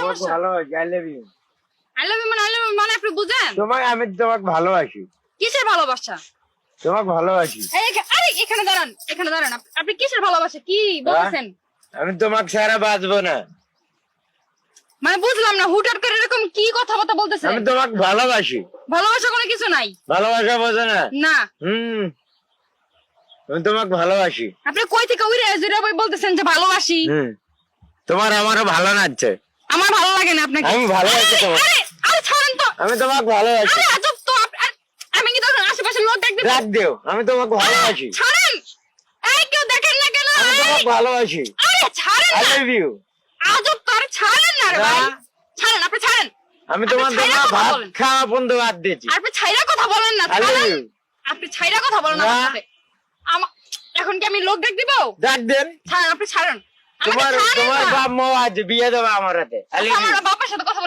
তোমাকে সমস্যা ভালোবাসি I love you I love you মানে আই লাভ ইউ মানে আপনি বুঝেন। তোমাকে আমি তোমাকে ভালোবাসি। কিসের ভালোবাসা? তোমাকে ভালোবাসি। আরে এখানে দাঁড়ান এখানে দাঁড়ান। আপনি কিসের ভালোবাসা? কি বলছেন? আমি তোমাকে ছাড়া বাঁচবো না। মানে বুঝলাম না হুটহাট করে এরকম কি কথাবার্তা বলতেছেন? আমি তোমাকে ভালোবাসি। ভালোবাসা কোনো কিছু নাই? ভালোবাসা বোঝো না। না। হুম। আমি তোমাকে ভালোবাসি। আপনি কই থেকে উড়ে জুড়ে বলতেছেন যে ভালোবাসি। তোমার আমারও ভালো লাগছে। আমার ভালো লাগে না আপনাকে। আমি ভালোবাসি আরে, তোমাকে। আরে আরে ছাড়েন তো। আমি তোমাকে ভালোবাসি আরে আজব তো আমি কি তখন আশেপাশে লোক দেখতে ডাক দিও আমি তোমাকে ভালোবাসি ছাড়েন। এই কেউ দেখেন না কেন? আমি তোমাকে ভালোবাসি আরে ছাড়েন আই লাভ ইউ আজব তো আরে ছাড়েন না রে। ভাই। ছাড়েন আপনি ছাড়েন। আমি তোমার কথা ভাত খাওয়া বন্ধ বাদ দিয়েছি। আপনি ছাইরা কথা বলেন না ছাড়েন। আপনি ছাইরা কথা বলেন না। আমার সাথে এখন কি আমি লোক দেখ দিব? ডাক দেন। ছাড়েন আপনি ছাড়েন। তোমার তোমার। বাপ মা আজ বিয়ে দেবে আমার হাতে আমার ইউ বাবার সাথে কথা